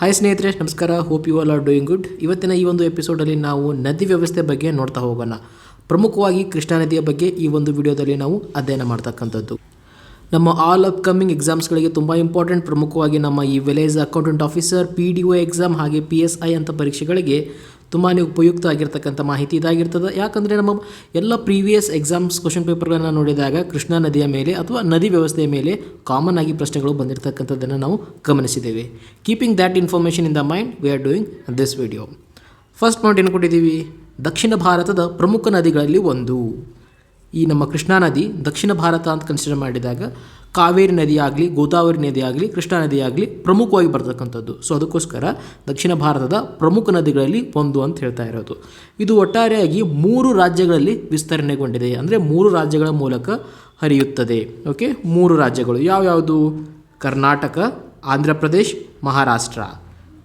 Hi ಸ್ನೇಹಿತರೆ, ನಮಸ್ಕಾರ. Hope you all are doing good ಇವತ್ತಿನ ಈ ಒಂದು ಎಪಿಸೋಡಲ್ಲಿ ನಾವು ನದಿ ವ್ಯವಸ್ಥೆ ಬಗ್ಗೆ ನೋಡ್ತಾ ಹೋಗೋಣ. ಪ್ರಮುಖವಾಗಿ ಕೃಷ್ಣಾ ನದಿಯ ಬಗ್ಗೆ ಈ ಒಂದು ವಿಡಿಯೋದಲ್ಲಿ ನಾವು ಅಧ್ಯಯನ ಮಾಡ್ತಕ್ಕಂಥದ್ದು. ನಮ್ಮ ಆಲ್ ಅಪ್ಕಮಿಂಗ್ ಎಕ್ಸಾಮ್ಸ್ಗಳಿಗೆ ತುಂಬ ಇಂಪಾರ್ಟೆಂಟ್ ಪ್ರಮುಖವಾಗಿ ನಮ್ಮ ಈ village accountant officer P D O exam ಹಾಗೆ ಪಿ ಎಸ್ ಐ ಅಂತ ಪರೀಕ್ಷೆಗಳಿಗೆ ತುಂಬಾ ಉಪಯುಕ್ತ ಆಗಿರ್ತಕ್ಕಂಥ ಮಾಹಿತಿ ಇದಾಗಿರ್ತದೆ. ಯಾಕಂದರೆ ನಮ್ಮ ಎಲ್ಲ ಪ್ರೀವಿಯಸ್ ಎಕ್ಸಾಮ್ಸ್ ಕ್ವಶನ್ ಪೇಪರ್ಗಳನ್ನು ನೋಡಿದಾಗ ಕೃಷ್ಣಾ ನದಿಯ ಮೇಲೆ ಅಥವಾ ನದಿ ವ್ಯವಸ್ಥೆಯ ಮೇಲೆ ಕಾಮನ್ ಆಗಿ ಪ್ರಶ್ನೆಗಳು ಬಂದಿರತಕ್ಕಂಥದ್ದನ್ನು ನಾವು ಗಮನಿಸಿದ್ದೇವೆ. Keeping that information in the mind we are doing this video first point ಏನು ಕೊಟ್ಟಿದ್ದೀವಿ? ದಕ್ಷಿಣ ಭಾರತದ ಪ್ರಮುಖ ನದಿಗಳಲ್ಲಿ ಒಂದು. ಈ ನಮ್ಮ ಕೃಷ್ಣಾ ನದಿ ದಕ್ಷಿಣ ಭಾರತ ಅಂತ ಕನ್ಸಿಡರ್ ಮಾಡಿದಾಗ ಕಾವೇರಿ ನದಿ ಆಗಲಿ, ಗೋದಾವರಿ ನದಿ ಕೃಷ್ಣಾ ನದಿ ಆಗಲಿ ಪ್ರಮುಖವಾಗಿ ಬರ್ತಕ್ಕಂಥದ್ದು. ಸೊ ಅದಕ್ಕೋಸ್ಕರ ದಕ್ಷಿಣ ಭಾರತದ ಪ್ರಮುಖ ನದಿಗಳಲ್ಲಿ ಒಂದು ಅಂತ ಹೇಳ್ತಾ ಇರೋದು. ಇದು ಒಟ್ಟಾರೆಯಾಗಿ ಮೂರು ರಾಜ್ಯಗಳಲ್ಲಿ ವಿಸ್ತರಣೆಗೊಂಡಿದೆ. ಅಂದರೆ ಮೂರು ರಾಜ್ಯಗಳ ಮೂಲಕ ಹರಿಯುತ್ತದೆ. ಓಕೆ ಮೂರು ರಾಜ್ಯಗಳು. ಯಾವ್ಯಾವುದು ಕರ್ನಾಟಕ, ಆಂಧ್ರ ಪ್ರದೇಶ್, ಮಹಾರಾಷ್ಟ್ರ.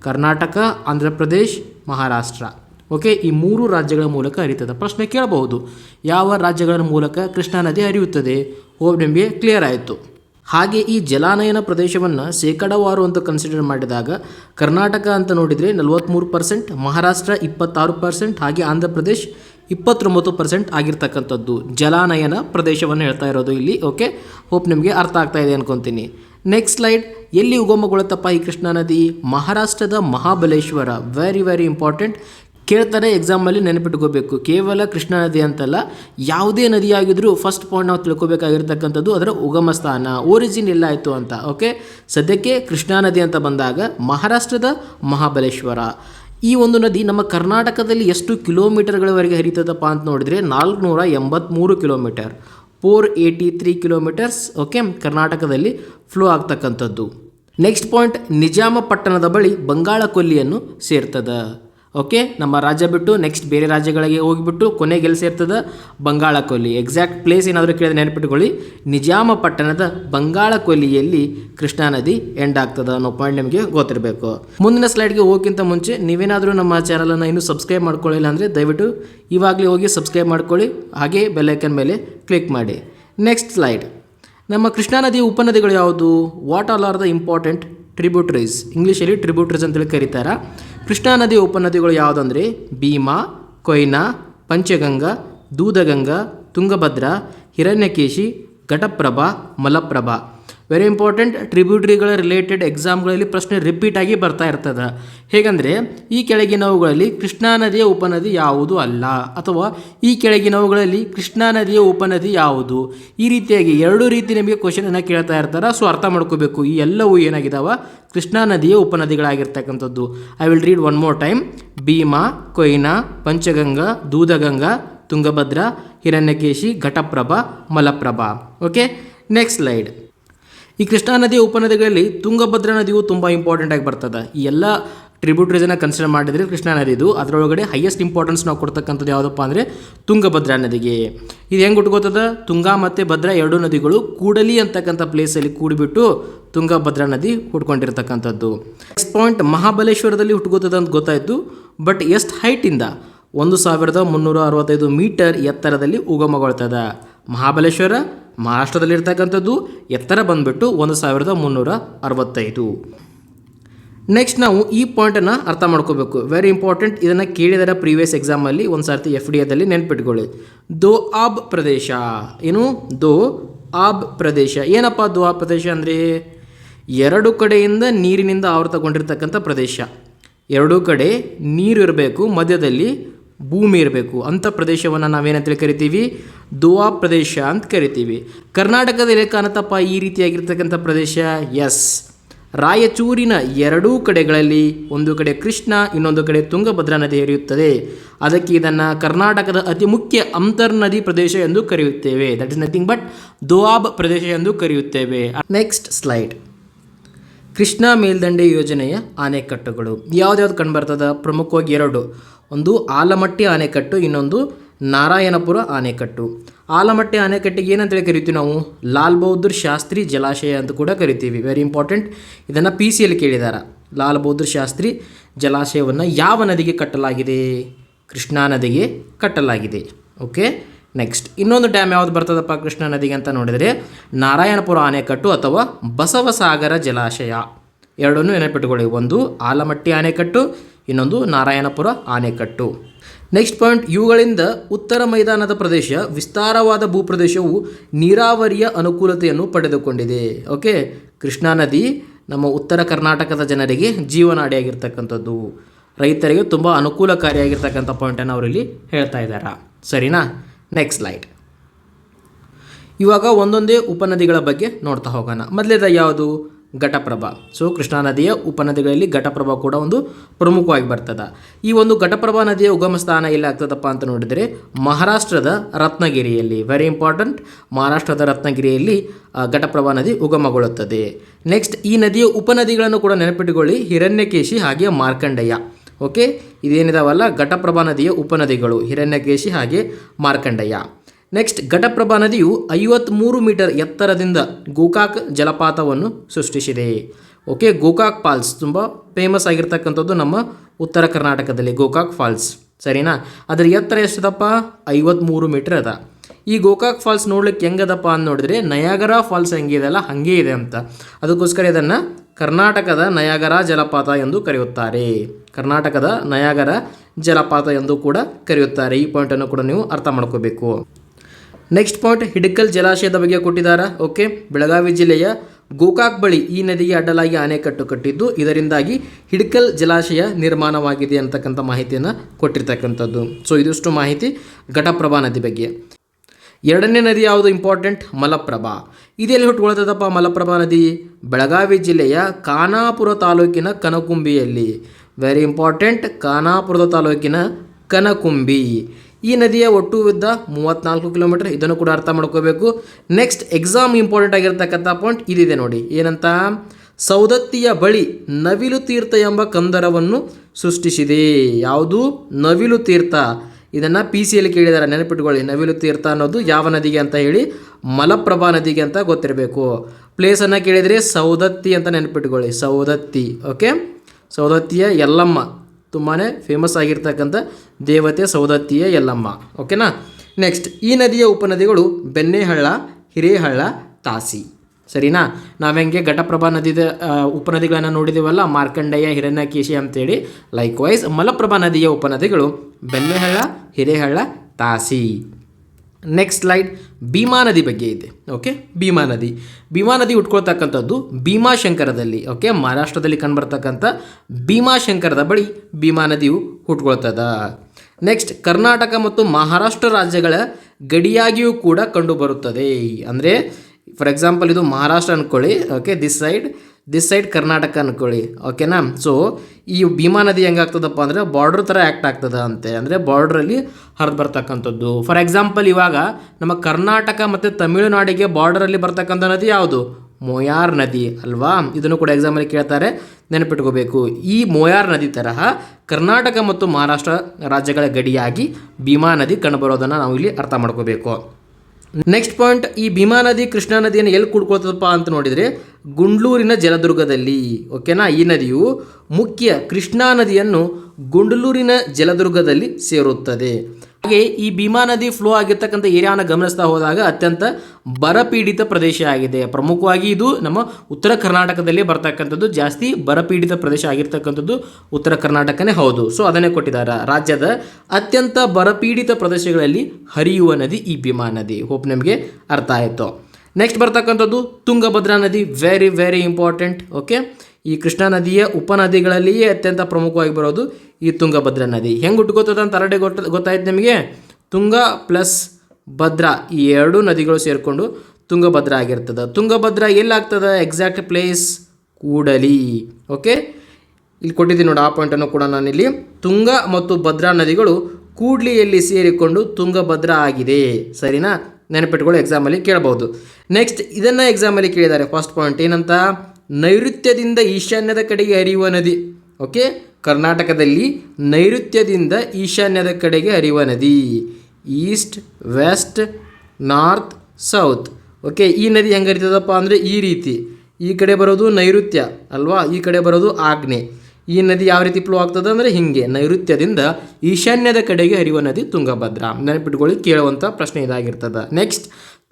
ಕರ್ನಾಟಕ, ಆಂಧ್ರ ಪ್ರದೇಶ್, ಮಹಾರಾಷ್ಟ್ರ. ಓಕೆ ಈ ಮೂರು ರಾಜ್ಯಗಳ ಮೂಲಕ ಹರಿಯುತ್ತದೆ ಪ್ರಶ್ನೆ ಕೇಳಬಹುದು. ಯಾವ ರಾಜ್ಯಗಳ ಮೂಲಕ ಕೃಷ್ಣಾ ನದಿ ಹರಿಯುತ್ತದೆ? ಓ ನಿಮಗೆ ಕ್ಲಿಯರ್ ಆಯಿತು. ಹಾಗೆ ಈ ಜಲಾನಯನ ಪ್ರದೇಶವನ್ನು ಶೇಕಡಾವಾರು ಅಂತ ಕನ್ಸಿಡರ್ ಮಾಡಿದಾಗ, ಕರ್ನಾಟಕ ಅಂತ ನೋಡಿದರೆ ನಲವತ್ತ್ಮೂರು ಪರ್ಸೆಂಟ್ ಮಹಾರಾಷ್ಟ್ರ ಇಪ್ಪತ್ತಾರು ಪರ್ಸೆಂಟ್ ಹಾಗೆ ಆಂಧ್ರ ಪ್ರದೇಶ್ ಇಪ್ಪತ್ತೊಂಬತ್ತು ಪರ್ಸೆಂಟ್ ಆಗಿರ್ತಕ್ಕಂಥದ್ದು ಜಲಾನಯನ ಪ್ರದೇಶವನ್ನು ಹೇಳ್ತಾ ಇರೋದು ಇಲ್ಲಿ ಓಕೆ ಹೋಪ್ ನಿಮಗೆ ಅರ್ಥ ಆಗ್ತಾ ಇದೆ ಅನ್ಕೊತೀನಿ. ನೆಕ್ಸ್ಟ್ ಸ್ಲೈಡ್ ಎಲ್ಲಿ ಉಗಮಗೊಳ್ಳುತ್ತಪ್ಪ ಈ ಕೃಷ್ಣಾ ನದಿ? ಮಹಾರಾಷ್ಟ್ರದ ಮಹಾಬಲೇಶ್ವರ. ವೆರಿ ವೆರಿ ಇಂಪಾರ್ಟೆಂಟ್ ಕೇಳ್ತಾರೆ ಎಕ್ಸಾಮಲ್ಲಿ ನೆನಪಿಟ್ಕೋಬೇಕು. ಕೇವಲ ಕೃಷ್ಣಾ ನದಿ ಅಂತಲ್ಲ, ಯಾವುದೇ ನದಿಯಾಗಿದ್ದರೂ ಫಸ್ಟ್ ಪಾಯಿಂಟ್ ನಾವು ತಿಳ್ಕೊಬೇಕಾಗಿರ್ತಕ್ಕಂಥದ್ದು ಅದರ ಉಗಮ ಸ್ಥಾನ ಒರಿಜಿನ್ ಎಲ್ಲಾಯಿತು ಅಂತ ಓಕೆ ಸದ್ಯಕ್ಕೆ ಕೃಷ್ಣಾ ನದಿ ಅಂತ ಬಂದಾಗ ಮಹಾರಾಷ್ಟ್ರದ ಮಹಾಬಲೇಶ್ವರ. ಈ ಒಂದು ನದಿ ನಮ್ಮ ಕರ್ನಾಟಕದಲ್ಲಿ ಎಷ್ಟು ಕಿಲೋಮೀಟರ್ಗಳವರೆಗೆ ಹರಿತದಪ್ಪ ಅಂತ ನೋಡಿದರೆ ನಾಲ್ಕುನೂರ ಎಂಬತ್ತ್ಮೂರು kilometre. Four eighty three kilometres okay ಕರ್ನಾಟಕದಲ್ಲಿ ಫ್ಲೋ ಆಗ್ತಕ್ಕಂಥದ್ದು. ನೆಕ್ಸ್ಟ್ ಪಾಯಿಂಟ್ ನಿಜಾಮ ಪಟ್ಟಣದ ಬಳಿ ಬಂಗಾಳ ಕೊಲ್ಲಿಯನ್ನು ಸೇರ್ತದ. ಓಕೆ ನಮ್ಮ ರಾಜ್ಯ ಬಿಟ್ಟು ನೆಕ್ಸ್ಟ್ ಬೇರೆ ರಾಜ್ಯಗಳಿಗೆ ಹೋಗಿಬಿಟ್ಟು ಕೊನೆಗೆ ಸೇರ್ತದ ಬಂಗಾಳ ಕೊಲ್ಲಿ. ಎಕ್ಸಾಕ್ಟ್ ಪ್ಲೇಸ್ ಏನಾದರೂ ಕೇಳಿದ್ರೆ ನೆನಪಿಟ್ಕೊಳ್ಳಿ. ನಿಜಾಮ ಪಟ್ಟಣದ ಬಂಗಾಳ ಕೊಲ್ಲಿಯಲ್ಲಿ ಕೃಷ್ಣಾ ನದಿ ಎಂಡ್ ಆಗ್ತದೆ ಅನ್ನೋ ಪಾಯಿಂಟ್ ನಿಮಗೆ ಗೊತ್ತಿರಬೇಕು. ಮುಂದಿನ ಸ್ಲೈಡ್ಗೆ ಹೋಗೋಕ್ಕಿಂತ ಮುಂಚೆ ನೀವೇನಾದರೂ ನಮ್ಮ ಚಾನಲನ್ನು ಇನ್ನೂ ಸಬ್ಸ್ಕ್ರೈಬ್ ಮಾಡ್ಕೊಳ್ಳಿಲ್ಲ ಅಂದರೆ ದಯವಿಟ್ಟು ಇವಾಗಲೇ ಹೋಗಿ ಸಬ್ಸ್ಕ್ರೈಬ್ ಮಾಡ್ಕೊಳ್ಳಿ. ಹಾಗೆ ಬೆಲ್ಲೈಕನ್ ಮೇಲೆ ಕ್ಲಿಕ್ ಮಾಡಿ. ನೆಕ್ಸ್ಟ್ ಸ್ಲೈಡ್ ನಮ್ಮ ಕೃಷ್ಣಾ ನದಿ ಉಪನದಿಗಳು ಯಾವುದು? What all are the important tributaries ಇಂಗ್ಲೀಷಲ್ಲಿ ಟ್ರಿಬ್ಯೂಟ್ರೀಸ್ ಅಂತೇಳಿ ಕರೀತಾರೆ. ಕೃಷ್ಣಾ ನದಿಯ ಉಪನದಿಗಳು ಯಾವುದಂದರೆ? ಭೀಮಾ ಕೊಯ್ನಾ ಪಂಚಗಂಗಾ ದೂದಗಂಗಾ ತುಂಗಭದ್ರಾ ಹಿರಣ್ಯಕೇಶಿ ಘಟಪ್ರಭಾ ಮಲಪ್ರಭಾ. ವೆರಿ ಇಂಪಾರ್ಟೆಂಟ್ ಟ್ರಿಬ್ಯೂಟ್ರಿಗಳ ರಿಲೇಟೆಡ್ ಎಕ್ಸಾಮ್ಗಳಲ್ಲಿ ಪ್ರಶ್ನೆ ರಿಪೀಟ್ ಆಗಿ ಬರ್ತಾ ಇರ್ತದೆ. ಹೇಗಂದರೆ, ಈ ಕೆಳಗಿನವುಗಳಲ್ಲಿ ಕೃಷ್ಣಾ ನದಿಯ ಉಪನದಿ ಯಾವುದು ಅಲ್ಲ? ಅಥವಾ ಈ ಕೆಳಗಿನವುಗಳಲ್ಲಿ ಕೃಷ್ಣಾ ನದಿಯ ಉಪನದಿ ಯಾವುದು? ಈ ರೀತಿಯಾಗಿ ಎರಡು ರೀತಿ ನಿಮಗೆ ಕ್ವಶನನ್ನು ಕೇಳ್ತಾ ಇರ್ತಾರೆ. ಸೊ ಅರ್ಥ ಮಾಡ್ಕೋಬೇಕು. ಈ ಎಲ್ಲವೂ ಏನಾಗಿದಾವ? ಕೃಷ್ಣಾ ನದಿಯ ಉಪನದಿಗಳಾಗಿರ್ತಕ್ಕಂಥದ್ದು. I will read one more time Bhima, Koyna, Panchaganga, Dudhganga, Tungabhadra, Hiranyakeshi, Ghataprabha, Malaprabha. Okay next slide ಈ ಕೃಷ್ಣಾ ನದಿಯ ಉಪನದಿಗಳಲ್ಲಿ ತುಂಗಭದ್ರಾ ನದಿಯು ತುಂಬ ಇಂಪಾರ್ಟೆಂಟ್ ಆಗಿ ಬರ್ತದೆ. ಈ ಎಲ್ಲ ಟ್ರಿಬ್ಯೂಟ್ರೀಸನ್ನ ಕನ್ಸಿಡರ್ ಮಾಡಿದರೆ ಕೃಷ್ಣಾ ನದಿದು. ಅದರೊಳಗಡೆ ಹೈಯೆಸ್ಟ್ ಇಂಪಾರ್ಟೆನ್ಸ್ ನಾವು ಕೊಡ್ತಕ್ಕಂಥದ್ದು ಯಾವುದಪ್ಪ ಅಂದರೆ ತುಂಗಭದ್ರಾ ನದಿಗೆ. ಇದು ಹೆಂಗೆ ಹುಟ್ಕೋತದ ತುಂಗಾ ಮತ್ತು ಭದ್ರಾ ಎರಡು ನದಿಗಳು ಕೂಡಲಿ ಅಂತಕ್ಕಂಥ ಪ್ಲೇಸಲ್ಲಿ ಕೂಡಿಬಿಟ್ಟು ತುಂಗಭದ್ರಾ ನದಿ ಹುಟ್ಕೊಂಡಿರ್ತಕ್ಕಂಥದ್ದು ನೆಕ್ಸ್ಟ್ ಪಾಯಿಂಟ್ ಮಹಾಬಲೇಶ್ವರದಲ್ಲಿ ಹುಟ್ಕೋತದ ಅಂತ ಗೊತ್ತಾಯಿತು. ಬಟ್ ಎಷ್ಟು ಹೈಟಿಂದ ಒಂದು ಸಾವಿರದ ಮುನ್ನೂರ ಅರವತ್ತೈದು ಮೀಟರ್ ಎತ್ತರದಲ್ಲಿ ಉಗಮಗೊಳ್ತದ. ಮಹಾಬಲೇಶ್ವರ ಮಹಾರಾಷ್ಟ್ರದಲ್ಲಿರ್ತಕ್ಕಂಥದ್ದು ಎತ್ತರ ಬಂದ್ಬಿಟ್ಟು ಒಂದು ಸಾವಿರದ ಮುನ್ನೂರ ಅರವತ್ತೈದು. ನೆಕ್ಸ್ಟ್ ನಾವು ಈ ಪಾಯಿಂಟನ್ನು ಅರ್ಥ ಮಾಡ್ಕೋಬೇಕು. ವೆರಿ ಇಂಪಾರ್ಟೆಂಟ್ ಇದನ್ನು ಕೇಳಿದರೆ ಪ್ರೀವಿಯಸ್ ಎಕ್ಸಾಮಲ್ಲಿ ಒಂದು ಸರ್ತಿ ಎಫ್ ಡಿ ಎದಲ್ಲಿ ನೆನ್ಪಿಟ್ಕೊಳ್ಳಿ. ದೋ ಆಬ್ ಪ್ರದೇಶ. ಏನು? ದೋ ಆಬ್ ಪ್ರದೇಶ. ಏನಪ್ಪ ದೋ ಆಬ್ ಪ್ರದೇಶ ಅಂದರೆ? ಎರಡು ಕಡೆಯಿಂದ ನೀರಿನಿಂದ ಆವೃತಗೊಂಡಿರ್ತಕ್ಕಂಥ ಪ್ರದೇಶ. ಎರಡೂ ಕಡೆ ನೀರು ಇರಬೇಕು, ಮಧ್ಯದಲ್ಲಿ ಭೂಮಿ ಇರಬೇಕು. ಅಂಥ ಪ್ರದೇಶವನ್ನು ನಾವೇನಂತೇಳಿ ಕರಿತೀವಿ? ದುವಾ ಪ್ರದೇಶ ಅಂತ ಕರಿತೀವಿ. ಕರ್ನಾಟಕದಲ್ಲಿ ಕಾಣತಪ್ಪ ಈ ರೀತಿಯಾಗಿರ್ತಕ್ಕಂಥ ಪ್ರದೇಶ? ಎಸ್ ರಾಯಚೂರಿನ ಎರಡೂ ಕಡೆಗಳಲ್ಲಿ ಒಂದು ಕಡೆ ಕೃಷ್ಣ, ಇನ್ನೊಂದು ಕಡೆ ತುಂಗಭದ್ರಾ ನದಿ ಹರಿಯುತ್ತದೆ. ಅದಕ್ಕೆ ಇದನ್ನು ಕರ್ನಾಟಕದ ಅತಿ ಮುಖ್ಯ ಅಂತರ್ನದಿ ಪ್ರದೇಶ ಎಂದು ಕರೆಯುತ್ತೇವೆ. That is nothing but doab ಪ್ರದೇಶ ಎಂದು ಕರೆಯುತ್ತೇವೆ. ನೆಕ್ಸ್ಟ್ ಸ್ಲೈಡ್ ಕೃಷ್ಣಾ ಮೇಲ್ದಂಡೆ ಯೋಜನೆಯ ಆಣೆಕಟ್ಟುಗಳು ಕಂಡು ಕಂಡುಬರ್ತದ? ಪ್ರಮುಖವಾಗಿ ಎರಡು. ಒಂದು ಆಲಮಟ್ಟಿ ಆಣೆಕಟ್ಟು ಇನ್ನೊಂದು ನಾರಾಯಣಪುರ ಆಣೆಕಟ್ಟು ಆಲಮಟ್ಟಿ ಆಣೆಕಟ್ಟಿಗೆ ಏನಂತೇಳಿ ಕರಿತೀವಿ ನಾವು? ಲಾಲ್ ಬಹದ್ದೂರ್ ಶಾಸ್ತ್ರಿ ಜಲಾಶಯ ಅಂತ ಕೂಡ ಕರಿತೀವಿ. ವೆರಿ ಇಂಪಾರ್ಟೆಂಟ್ ಇದನ್ನು ಪಿ ಸಿಯಲ್ಲಿ ಕೇಳಿದ್ದಾರೆ ಲಾಲ್ ಬಹದ್ದೂರ್ ಶಾಸ್ತ್ರಿ ಜಲಾಶಯವನ್ನು ಯಾವ ನದಿಗೆ ಕಟ್ಟಲಾಗಿದೆ? ಕೃಷ್ಣಾ ನದಿಗೆ ಕಟ್ಟಲಾಗಿದೆ. ಓಕೆ ನೆಕ್ಸ್ಟ್ ಇನ್ನೊಂದು ಡ್ಯಾಮ್ ಯಾವ್ದು ಬರ್ತದಪ್ಪ ಕೃಷ್ಣಾ ನದಿಗೆ ಅಂತ ನೋಡಿದರೆ, ನಾರಾಯಣಪುರ ಆಣೆಕಟ್ಟು ಅಥವಾ ಬಸವಸಾಗರ ಜಲಾಶಯ. ಎರಡನ್ನೂ ನೆನಪಿಟ್ಟುಕೊಳ್ಳಿ ಒಂದು ಆಲಮಟ್ಟಿ ಆಣೆಕಟ್ಟು ಇನ್ನೊಂದು ನಾರಾಯಣಪುರ ಆನೆಕಟ್ಟು. ನೆಕ್ಸ್ಟ್ ಪಾಯಿಂಟ್ ಇವುಗಳಿಂದ ಉತ್ತರ ಮೈದಾನದ ಪ್ರದೇಶ, ವಿಸ್ತಾರವಾದ ಭೂಪ್ರದೇಶವು ನೀರಾವರಿಯ ಅನುಕೂಲತೆಯನ್ನು ಪಡೆದುಕೊಂಡಿದೆ. ಓಕೆ ಕೃಷ್ಣಾ ನದಿ ನಮ್ಮ ಉತ್ತರ ಕರ್ನಾಟಕದ ಜನರಿಗೆ ಜೀವನಾಡಿಯಾಗಿರ್ತಕ್ಕಂಥದ್ದು. ರೈತರಿಗೆ ತುಂಬ ಅನುಕೂಲಕಾರಿಯಾಗಿರ್ತಕ್ಕಂಥ ಪಾಯಿಂಟನ್ನು ಅವರಿಲ್ಲಿ ಹೇಳ್ತಾ ಇದ್ದಾರೆ? ಸರಿನಾ? ನೆಕ್ಸ್ಟ್ ಸ್ಲೈಡ್ ಇವಾಗ ಒಂದೊಂದೇ ಉಪನದಿಗಳ ಬಗ್ಗೆ ನೋಡ್ತಾ ಹೋಗೋಣ. ಮೊದಲೇದ ಯಾವುದು? ಘಟಪ್ರಭಾ. ಸೊ ಕೃಷ್ಣಾ ನದಿಯ ಉಪನದಿಗಳಲ್ಲಿ ಘಟಪ್ರಭಾ ಕೂಡ ಒಂದು ಪ್ರಮುಖವಾಗಿ ಬರ್ತದೆ. ಈ ಒಂದು ಘಟಪ್ರಭಾ ನದಿಯ ಉಗಮ ಸ್ಥಾನ ಎಲ್ಲಿ ಆಗ್ತದಪ್ಪ ಅಂತ ನೋಡಿದರೆ, ಮಹಾರಾಷ್ಟ್ರದ ರತ್ನಗಿರಿಯಲ್ಲಿ. ವೆರಿ ಇಂಪಾರ್ಟೆಂಟ್ ಮಹಾರಾಷ್ಟ್ರದ ರತ್ನಗಿರಿಯಲ್ಲಿ ಘಟಪ್ರಭಾ ನದಿ ಉಗಮಗೊಳ್ಳುತ್ತದೆ. ನೆಕ್ಸ್ಟ್ ಈ ನದಿಯ ಉಪನದಿಗಳನ್ನು ಕೂಡ ನೆನಪಿಟ್ಟುಕೊಳ್ಳಿ ಹಿರಣ್ಯಕೇಶಿ ಹಾಗೆ ಮಾರ್ಕಂಡಯ್ಯ ಓಕೆ ಇದೇನಿದಾವಲ್ಲ? ಘಟಪ್ರಭಾ ನದಿಯ ಉಪನದಿಗಳು. ಹಿರಣ್ಯಕೇಶಿ ಹಾಗೆ ಮಾರ್ಕಂಡಯ್ಯ ನೆಕ್ಸ್ಟ್ ಘಟಪ್ರಭಾ ನದಿಯು ಐವತ್ತ್ಮೂರು ಮೀಟರ್ ಎತ್ತರದಿಂದ ಗೋಕಾಕ್ ಜಲಪಾತವನ್ನು ಸೃಷ್ಟಿಸಿದೆ. ಓಕೆ ಗೋಕಾಕ್ ಫಾಲ್ಸ್ ತುಂಬ ಫೇಮಸ್ ಆಗಿರ್ತಕ್ಕಂಥದ್ದು ನಮ್ಮ ಉತ್ತರ ಕರ್ನಾಟಕದಲ್ಲಿ, ಗೋಕಾಕ್ ಫಾಲ್ಸ್. ಸರಿನಾ? ಅದರ ಎತ್ತರ ಎಷ್ಟದಪ್ಪ? ಐವತ್ತ್ಮೂರು ಮೀಟರ್ ಅದ. ಈ ಗೋಕಾಕ್ ಫಾಲ್ಸ್ ನೋಡ್ಲಿಕ್ಕೆ ಹೆಂಗದಪ್ಪ ಅಂತ ನೋಡಿದ್ರೆ, ನಯಾಗರ ಫಾಲ್ಸ್ ಹೆಂಗಿದೆಯಲ್ಲ ಹಾಗೆ ಇದೆ ಅಂತ. ಅದಕ್ಕೋಸ್ಕರ ಇದನ್ನು ಕರ್ನಾಟಕದ ನಯಾಗರ ಜಲಪಾತ ಎಂದು ಕರೆಯುತ್ತಾರೆ. ಕರ್ನಾಟಕದ ನಯಾಗರ ಜಲಪಾತ ಎಂದು ಕೂಡ ಕರೆಯುತ್ತಾರೆ. ಈ ಪಾಯಿಂಟನ್ನು ಕೂಡ ನೀವು ಅರ್ಥ ಮಾಡ್ಕೋಬೇಕು. ನೆಕ್ಸ್ಟ್ ಪಾಯಿಂಟ್ ಹಿಡಕಲ್ ಜಲಾಶಯದ ಬಗ್ಗೆ ಕೊಟ್ಟಿದ್ದಾರೆ? ಓಕೆ ಬೆಳಗಾವಿ ಜಿಲ್ಲೆಯ ಗೋಕಾಕ್ ಬಳಿ ಈ ನದಿಗೆ ಅಡ್ಡಲಾಗಿ ಅಣೆಕಟ್ಟು ಕಟ್ಟಿದ್ದು, ಇದರಿಂದಾಗಿ ಹಿಡಕಲ್ ಜಲಾಶಯ ನಿರ್ಮಾಣವಾಗಿದೆ ಅಂತಕ್ಕಂಥ ಮಾಹಿತಿಯನ್ನು ಕೊಟ್ಟಿರ್ತಕ್ಕಂಥದ್ದು. ಸೊ ಇದಿಷ್ಟು ಮಾಹಿತಿ ಘಟಪ್ರಭಾ ನದಿ ಬಗ್ಗೆ. ಎರಡನೇ ನದಿ ಯಾವುದು ಇಂಪಾರ್ಟೆಂಟ್ ಮಲಪ್ರಭಾ. ಇದೆಲ್ಲಿ ಹುಟ್ಟುಕೊಳ್ತದಪ್ಪ ಮಲಪ್ರಭಾ ನದಿ? ಬೆಳಗಾವಿ ಜಿಲ್ಲೆಯ ಖಾನಾಪುರ ತಾಲೂಕಿನ ಕನಕುಂಬಿಯಲ್ಲಿ. ವೆರಿ ಇಂಪಾರ್ಟೆಂಟ್ ಖಾನಾಪುರದ ತಾಲೂಕಿನ ಕನಕುಂಬಿ. ಈ ನದಿಯ ಒಟ್ಟು ಉದ್ದ ಮೂವತ್ತ್ನಾಲ್ಕು ಕಿಲೋಮೀಟರ್. ಇದನ್ನು ಕೂಡ ಅರ್ಥ ಮಾಡ್ಕೋಬೇಕು. ನೆಕ್ಸ್ಟ್ ಎಕ್ಸಾಮ್ ಇಂಪಾರ್ಟೆಂಟ್ ಆಗಿರ್ತಕ್ಕಂಥ ಪಾಯಿಂಟ್ ಇದಿದೆ ನೋಡಿ. ಏನಂತ? ಸೌದತ್ತಿಯ ಬಳಿ ನವಿಲು ತೀರ್ಥ ಎಂಬ ಕಂದರವನ್ನು ಸೃಷ್ಟಿಸಿದೆ. ಯಾವುದು? ನವಿಲು ತೀರ್ಥ. ಇದನ್ನು ಪಿ ಸಿಯಲ್ಲಿ ಕೇಳಿದ್ದಾರೆ ನೆನಪಿಟ್ಕೊಳ್ಳಿ. ನವಿಲು ತೀರ್ಥ ಅನ್ನೋದು ಯಾವ ನದಿಗೆ ಅಂತ ಹೇಳಿ ಮಲಪ್ರಭಾ ನದಿಗೆ ಅಂತ ಗೊತ್ತಿರಬೇಕು. ಪ್ಲೇಸನ್ನು ಕೇಳಿದರೆ ಸೌದತ್ತಿ ಅಂತ ನೆನಪಿಟ್ಕೊಳ್ಳಿ. ಸೌದತ್ತಿ ಓಕೆ ಸೌದತ್ತಿಯ ಯಲ್ಲಮ್ಮ. ತುಂಬಾ ಫೇಮಸ್ ಆಗಿರ್ತಕ್ಕಂಥ ದೇವತೆ ಸೌದತ್ತಿಯ ಯಲ್ಲಮ್ಮ. ಓಕೆನಾ ನೆಕ್ಸ್ಟ್ ಈ ನದಿಯ ಉಪನದಿಗಳು ಬೆನ್ನೆಹಳ್ಳ, ಹಿರೇಹಳ್ಳ, ತಾಸಿ. ಸರಿನಾ? ನಾವು ಹೆಂಗೆ ಘಟಪ್ರಭಾ ನದಿದ ಉಪನದಿಗಳನ್ನು ನೋಡಿದ್ದೀವಲ್ಲ ಮಾರ್ಕಂಡಯ್ಯ ಹಿರಣ್ಯಕೇಶಿ ಅಂತೇಳಿ ಲೈಕ್ ವೈಸ್ ಮಲಪ್ರಭಾ ನದಿಯ ಉಪನದಿಗಳು ಬೆನ್ನೆಹಳ್ಳ, ಹಿರೇಹಳ್ಳ, ತಾಸಿ. ನೆಕ್ಸ್ಟ್ ಸ್ಲೈಡ್ ಭೀಮಾ ನದಿ ಬಗ್ಗೆ ಇದೆ ಓಕೆ ಭೀಮಾ ನದಿ. ಭೀಮಾ ನದಿ ಉಟ್ಕೊಳ್ತಕ್ಕಂಥದ್ದು ಭೀಮಾಶಂಕರದಲ್ಲಿ ಓಕೆ ಮಹಾರಾಷ್ಟ್ರದಲ್ಲಿ ಕಂಡುಬರ್ತಕ್ಕಂಥ ಭೀಮಾಶಂಕರದ ಬಳಿ ಭೀಮಾ ನದಿಯು ಹುಟ್ಕೊಳ್ತದ ನೆಕ್ಸ್ಟ್ ಕರ್ನಾಟಕ ಮತ್ತು ಮಹಾರಾಷ್ಟ್ರ ರಾಜ್ಯಗಳ ಗಡಿಯಾಗಿಯೂ ಕೂಡ ಕಂಡುಬರುತ್ತದೆ. ಅಂದರೆ ಫಾರ್ ಎಕ್ಸಾಂಪಲ್ ಇದು ಮಹಾರಾಷ್ಟ್ರ ಅಂದ್ಕೊಳ್ಳಿ okay this side this side Karnataka ಅನ್ಕೊಳ್ಳಿ ಓಕೆನಾ ಸೊ ಈ ಭೀಮಾ ನದಿ ಹೆಂಗಾಗ್ತದಪ್ಪ ಅಂದರೆ ಬಾರ್ಡ್ರ್ ಥರ ಆ್ಯಕ್ಟ್ ಆಗ್ತದೆ ಅಂತೆ. ಅಂದರೆ ಬಾರ್ಡ್ರಲ್ಲಿ ಹರಿದು ಬರ್ತಕ್ಕಂಥದ್ದು. ಫಾರ್ ಎಕ್ಸಾಂಪಲ್ ಇವಾಗ ನಮ್ಮ ಕರ್ನಾಟಕ ಮತ್ತು ತಮಿಳುನಾಡಿಗೆ ಬಾರ್ಡರಲ್ಲಿ ಬರ್ತಕ್ಕಂಥ ನದಿ ಯಾವುದು? ಮೊಯಾರ್ ನದಿ, ಅಲ್ವಾ? ಇದನ್ನು ಕೂಡ ಎಕ್ಸಾಮಲ್ಲಿ ಕೇಳ್ತಾರೆ, ನೆನಪಿಟ್ಕೋಬೇಕು. ಈ ಮೊಯಾರ್ ನದಿ ತರಹ ಕರ್ನಾಟಕ ಮತ್ತು ಮಹಾರಾಷ್ಟ್ರ ರಾಜ್ಯಗಳ ಗಡಿಯಾಗಿ ಭೀಮಾ ನದಿ ಕಂಡುಬರೋದನ್ನು ನಾವು ಇಲ್ಲಿ ಅರ್ಥ ಮಾಡ್ಕೋಬೇಕು. ನೆಕ್ಸ್ಟ್ ಪಾಯಿಂಟ್ ಈ ಭೀಮಾ ನದಿ, ಕೃಷ್ಣಾ ನದಿಯನ್ನು ಎಲ್ಲಿ ಕೂಡ್ಕೊಳ್ತದಪ್ಪ ಅಂತ ನೋಡಿದರೆ ಗುಂಡ್ಲೂರಿನ ಜಲದುರ್ಗದಲ್ಲಿ ಓಕೆನಾ ಈ ನದಿಯು ಮುಖ್ಯ ಕೃಷ್ಣಾ ನದಿಯನ್ನು ಗುಂಡ್ಲೂರಿನ ಜಲದುರ್ಗದಲ್ಲಿ ಸೇರುತ್ತದೆ. ಹಾಗೆ ಈ ಭೀಮಾ ನದಿ ಫ್ಲೋ ಆಗಿರ್ತಕ್ಕಂಥ ಏರಿಯಾನ ಗಮನಿಸ್ತಾ ಹೋದಾಗ ಅತ್ಯಂತ ಬರಪೀಡಿತ ಪ್ರದೇಶ ಆಗಿದೆ. ಪ್ರಮುಖವಾಗಿ ಇದು ನಮ್ಮ ಉತ್ತರ ಕರ್ನಾಟಕದಲ್ಲಿ ಬರ್ತಕ್ಕಂಥದ್ದು. ಜಾಸ್ತಿ ಬರಪೀಡಿತ ಪ್ರದೇಶ ಆಗಿರ್ತಕ್ಕಂಥದ್ದು ಉತ್ತರ ಕರ್ನಾಟಕನೇ ಹೌದು. ಸೊ ಅದನ್ನೇ ಕೊಟ್ಟಿದ್ದಾರೆ. ರಾಜ್ಯದ ಅತ್ಯಂತ ಬರಪೀಡಿತ ಪ್ರದೇಶಗಳಲ್ಲಿ ಹರಿಯುವ ನದಿ ಈ ಭೀಮಾ ನದಿ. ಹೋಪ್ ನಿಮಗೆ ಅರ್ಥ ಆಯಿತು. ನೆಕ್ಸ್ಟ್ ಬರ್ತಕ್ಕಂಥದ್ದು ತುಂಗಭದ್ರಾ ನದಿ ವೆರಿ ವೆರಿ ಇಂಪಾರ್ಟೆಂಟ್ ಓಕೆ ಈ ಕೃಷ್ಣಾ ನದಿಯ ಉಪನದಿಗಳಲ್ಲಿಯೇ ಅತ್ಯಂತ ಪ್ರಮುಖವಾಗಿ ಬರೋದು ಈ ತುಂಗಭದ್ರಾ ನದಿ. ಹೆಂಗೆ ಹುಟ್ಕೋತದ ಅಂತ ಅರಡೆ ಗೊತ್ತ, ಗೊತ್ತಾಯ್ತು ನಿಮಗೆ? ತುಂಗ ಪ್ಲಸ್ ಭದ್ರಾ ಈ ಎರಡೂ ನದಿಗಳು ಸೇರಿಕೊಂಡು ತುಂಗಭದ್ರಾ ಆಗಿರ್ತದೆ. ತುಂಗಭದ್ರಾ ಎಲ್ಲಾಗ್ತದೆ? ಎಕ್ಸಾಕ್ಟ್ ಪ್ಲೇಸ್ ಕೂಡಲಿ ಓಕೆ ಇಲ್ಲಿ ಕೊಟ್ಟಿದ್ದೀನಿ ನೋಡಿ, ಆ ಪಾಯಿಂಟನ್ನು ಕೂಡ ನಾನಿಲ್ಲಿ. ತುಂಗ ಮತ್ತು ಭದ್ರಾ ನದಿಗಳು ಕೂಡ್ಲಿಯಲ್ಲಿ ಸೇರಿಕೊಂಡು ತುಂಗಭದ್ರಾ ಆಗಿದೆ. ಸರಿನಾ? ನೆನಪಿಟ್ಕೊಳ್ಳಿ ಎಕ್ಸಾಮಲ್ಲಿ ಕೇಳ್ಬೋದು ನೆಕ್ಸ್ಟ್ ಇದನ್ನು ಎಕ್ಸಾಮಲ್ಲಿ ಕೇಳಿದ್ದಾರೆ. ಫಸ್ಟ್ ಪಾಯಿಂಟ್ ಏನಂತ? ನೈಋತ್ಯದಿಂದ ಈಶಾನ್ಯದ ಕಡೆಗೆ ಹರಿಯುವ ನದಿ. ಓಕೆ ಕರ್ನಾಟಕದಲ್ಲಿ ನೈಋತ್ಯದಿಂದ ಈಶಾನ್ಯದ ಕಡೆಗೆ ಹರಿಯುವ ನದಿ. East west north south okay ಈ ನದಿ ಹೆಂಗೆ ಹರಿತದಪ್ಪ ಅಂದರೆ ಈ ರೀತಿ. ಈ ಕಡೆ ಬರೋದು ನೈಋತ್ಯ, ಅಲ್ವಾ? ಈ ಕಡೆ ಬರೋದು ಆಗ್ನೆ. ಈ ನದಿ ಯಾವ ರೀತಿ ಫ್ಲೋ ಆಗ್ತದೆ ಅಂದರೆ ಹಿಂಗೆ, ನೈಋತ್ಯದಿಂದ ಈಶಾನ್ಯದ ಕಡೆಗೆ ಹರಿಯುವ ನದಿ ತುಂಗಭದ್ರಾ. ನೆನಪಿಟ್ಕೊಳ್ಳಿ ಕೇಳುವಂಥ ಪ್ರಶ್ನೆ ಇದಾಗಿರ್ತದೆ. ನೆಕ್ಸ್ಟ್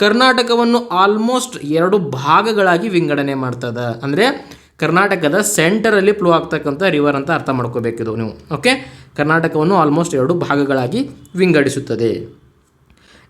ಕರ್ನಾಟಕವನ್ನು ಆಲ್ಮೋಸ್ಟ್ ಎರಡು ಭಾಗಗಳಾಗಿ ವಿಂಗಡಣೆ ಮಾಡ್ತದೆ. ಅಂದರೆ ಕರ್ನಾಟಕದ ಸೆಂಟರಲ್ಲಿ ಫ್ಲೋ ಆಗ್ತಕ್ಕಂಥ ರಿವರ್ ಅಂತ ಅರ್ಥ ಮಾಡ್ಕೋಬೇಕಿದು ನೀವು. ಓಕೆ ಕರ್ನಾಟಕವನ್ನು ಆಲ್ಮೋಸ್ಟ್ ಎರಡು ಭಾಗಗಳಾಗಿ ವಿಂಗಡಿಸುತ್ತದೆ.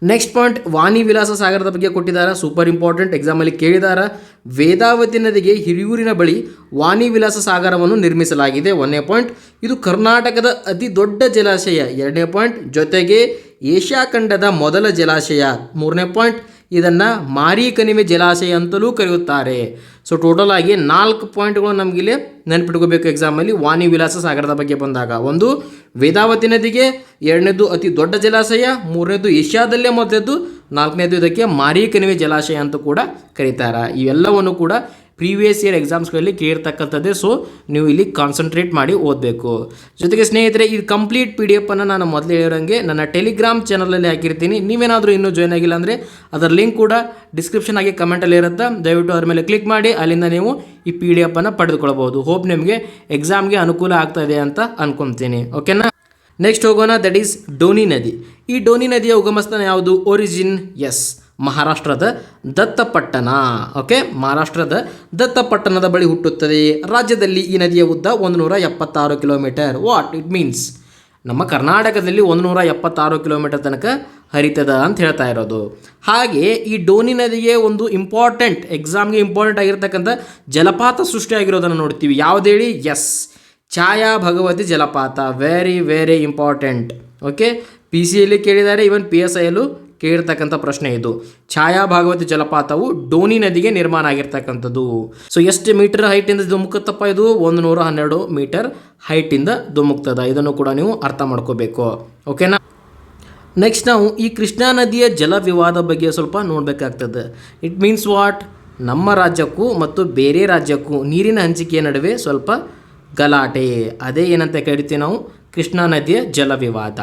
ನೆಕ್ಸ್ಟ್ ಪಾಯಿಂಟ್ ವಾಣಿ ವಿಲಾಸ ಸಾಗರದ ಬಗ್ಗೆ ಕೊಟ್ಟಿದ್ದಾರೆ. ಸೂಪರ್ ಇಂಪಾರ್ಟೆಂಟ್ ಎಕ್ಸಾಮಲ್ಲಿ ಕೇಳಿದಾರ ವೇದಾವತಿ ನದಿಗೆ ಹಿರಿಯೂರಿನ ಬಳಿ ವಾಣಿ ವಿಲಾಸ ಸಾಗರವನ್ನು ನಿರ್ಮಿಸಲಾಗಿದೆ. ಒಂದನೇ ಪಾಯಿಂಟ್ ಇದು ಕರ್ನಾಟಕದ ಅತಿ ದೊಡ್ಡ ಜಲಾಶಯ. ಎರಡನೇ ಪಾಯಿಂಟ್ ಜೊತೆಗೆ ಏಷ್ಯಾ ಖಂಡದ ಮೊದಲ ಜಲಾಶಯ. ಮೂರನೇ ಪಾಯಿಂಟ್ ಇದನ್ನು ಮಾರಿ ಕಣಿವೆ ಜಲಾಶಯ ಅಂತಲೂ ಕರೆಯುತ್ತಾರೆ. ಸೊ ಟೋಟಲ್ ಆಗಿ ನಾಲ್ಕು ಪಾಯಿಂಟ್ಗಳು ನಮಗಿಲ್ಲಿ ನೆನ್ಪಿಟ್ಕೋಬೇಕು ಎಕ್ಸಾಮಲ್ಲಿ ವಾಣಿ ವಿಲಾಸ ಸಾಗರದ ಬಗ್ಗೆ ಬಂದಾಗ. ಒಂದು, ವೇದಾವತಿ ನದಿಗೆ, ಎರಡನೇದು ಅತಿ ದೊಡ್ಡ ಜಲಾಶಯ, ಮೂರನೇದು ಏಷ್ಯಾದಲ್ಲೇ ಮೊದಲದ್ದು ನಾಲ್ಕನೇದು ಇದಕ್ಕೆ ಮಾರಿ ಕಣಿವೆ ಜಲಾಶಯ ಅಂತ ಕೂಡ ಕರೀತಾರೆ. ಇವೆಲ್ಲವನ್ನು ಕೂಡ ಪ್ರೀವಿಯಸ್ ಇಯರ್ ಎಕ್ಸಾಮ್ಸ್ಗಳಲ್ಲಿ ಕೇಳಿರ್ತಕ್ಕಂಥದ್ದೇ ಸೊ ನೀವು ಇಲ್ಲಿ ಕಾನ್ಸಂಟ್ರೇಟ್ ಮಾಡಿ ಓದಬೇಕು. ಜೊತೆಗೆ ಸ್ನೇಹಿತರೆ ಇದು ಕಂಪ್ಲೀಟ್ ಪಿ ಡಿ ಎಫನ್ನು ನಾನು ಮೊದಲೇ ಹೇಳಿರೋಂಗೆ ನನ್ನ ಟೆಲಿಗ್ರಾಮ್ ಚಾನಲಲ್ಲಿ ಹಾಕಿರ್ತೀನಿ. ನೀವೇನಾದರೂ ಇನ್ನೂ ಜಾಯ್ನ್ ಆಗಿಲ್ಲ ಅಂದರೆ ಅದರ ಲಿಂಕ್ ಕೂಡ ಡಿಸ್ಕ್ರಿಪ್ಷನ್ ಆಗಿ ಕಮೆಂಟಲ್ಲಿ ಇರುತ್ತೆ. ದಯವಿಟ್ಟು ಅದ್ರ ಮೇಲೆ ಕ್ಲಿಕ್ ಮಾಡಿ, ಅಲ್ಲಿಂದ ನೀವು ಈ ಪಿ ಡಿ ಎಫನ್ನು ಪಡೆದುಕೊಳ್ಬೋದು ಹೋಪ್ ನಿಮಗೆ ಎಕ್ಸಾಮ್ಗೆ ಅನುಕೂಲ ಆಗ್ತಾ ಇದೆ ಅಂತ ಅನ್ಕೊತೀನಿ. ಓಕೆನಾ ನೆಕ್ಸ್ಟ್ ಹೋಗೋಣ ದಟ್ ಈಸ್ ಡೋನಿ ನದಿ ಈ ಡೋನಿ ನದಿಯ ಉಗಮಸ್ಥಾನ ಯಾವುದು? ಒರಿಜಿನ್ ಎಸ್ ಮಹಾರಾಷ್ಟ್ರದ ದತ್ತಪಟ್ಟಣ. ಓಕೆ ಮಹಾರಾಷ್ಟ್ರದ ದತ್ತಪಟ್ಟಣದ ಬಳಿ ಹುಟ್ಟುತ್ತದೆ. ರಾಜ್ಯದಲ್ಲಿ ಈ ನದಿಯ ಉದ್ದ ಒಂದು ನೂರ ಎಪ್ಪತ್ತಾರು ಕಿಲೋಮೀಟರ್. ವಾಟ್ ಇಟ್ ಮೀನ್ಸ್ ನಮ್ಮ ಕರ್ನಾಟಕದಲ್ಲಿ ಒಂದು ನೂರ ಎಪ್ಪತ್ತಾರು ಕಿಲೋಮೀಟರ್ ತನಕ ಹರಿತದ ಅಂತ ಹೇಳ್ತಾ ಇರೋದು. ಹಾಗೆ ಈ ಡೋನಿ ನದಿಗೆ ಒಂದು ಇಂಪಾರ್ಟೆಂಟ್ ಎಕ್ಸಾಮ್ಗೆ ಇಂಪಾರ್ಟೆಂಟ್ ಆಗಿರ್ತಕ್ಕಂಥ ಜಲಪಾತ ಸೃಷ್ಟಿಯಾಗಿರೋದನ್ನು ನೋಡ್ತೀವಿ. ಯಾವುದೇಳಿ ಎಸ್ ಛಾಯಾ ಭಗವತಿ ಜಲಪಾತ. Very very important okay P ಸಿಯಲ್ಲಿ ಕೇಳಿದ್ದಾರೆ. ಇವನ್ ಪಿ ಎಸ್ ಐಯಲ್ಲೂ ಕೇಳಿರ್ತಕ್ಕಂಥ ಪ್ರಶ್ನೆ ಇದು. ಛಾಯಾ ಭಾಗವತಿ ಜಲಪಾತವು ಡೋನಿ ನದಿಗೆ ನಿರ್ಮಾಣ ಆಗಿರ್ತಕ್ಕಂಥದ್ದು. ಸೊ ಎಷ್ಟು ಮೀಟರ್ ಹೈಟಿಂದ ಧುಮುಕುತ್ತಪ್ಪ ಇದು? ಒಂದು ನೂರ ಹನ್ನೆರಡು ಮೀಟರ್ ಹೈಟಿಂದ ಧುಮುಕ್ತದ. ಇದನ್ನು ಕೂಡ ನೀವು ಅರ್ಥ ಮಾಡ್ಕೋಬೇಕು. ಓಕೆನಾ ನೆಕ್ಸ್ಟ್ ನಾವು ಈ ಕೃಷ್ಣಾ ನದಿಯ ಜಲ ವಿವಾದ ಬಗ್ಗೆ ಸ್ವಲ್ಪ ನೋಡಬೇಕಾಗ್ತದೆ. ಇಟ್ ಮೀನ್ಸ್ ವಾಟ್ ನಮ್ಮ ರಾಜ್ಯಕ್ಕೂ ಮತ್ತು ಬೇರೆ ರಾಜ್ಯಕ್ಕೂ ನೀರಿನ ಹಂಚಿಕೆಯ ನಡುವೆ ಸ್ವಲ್ಪ ಗಲಾಟೆ. ಅದೇ ಏನಂತ ಕರಿತೀವಿ ನಾವು? ಕೃಷ್ಣಾ ನದಿಯ ಜಲ ವಿವಾದ.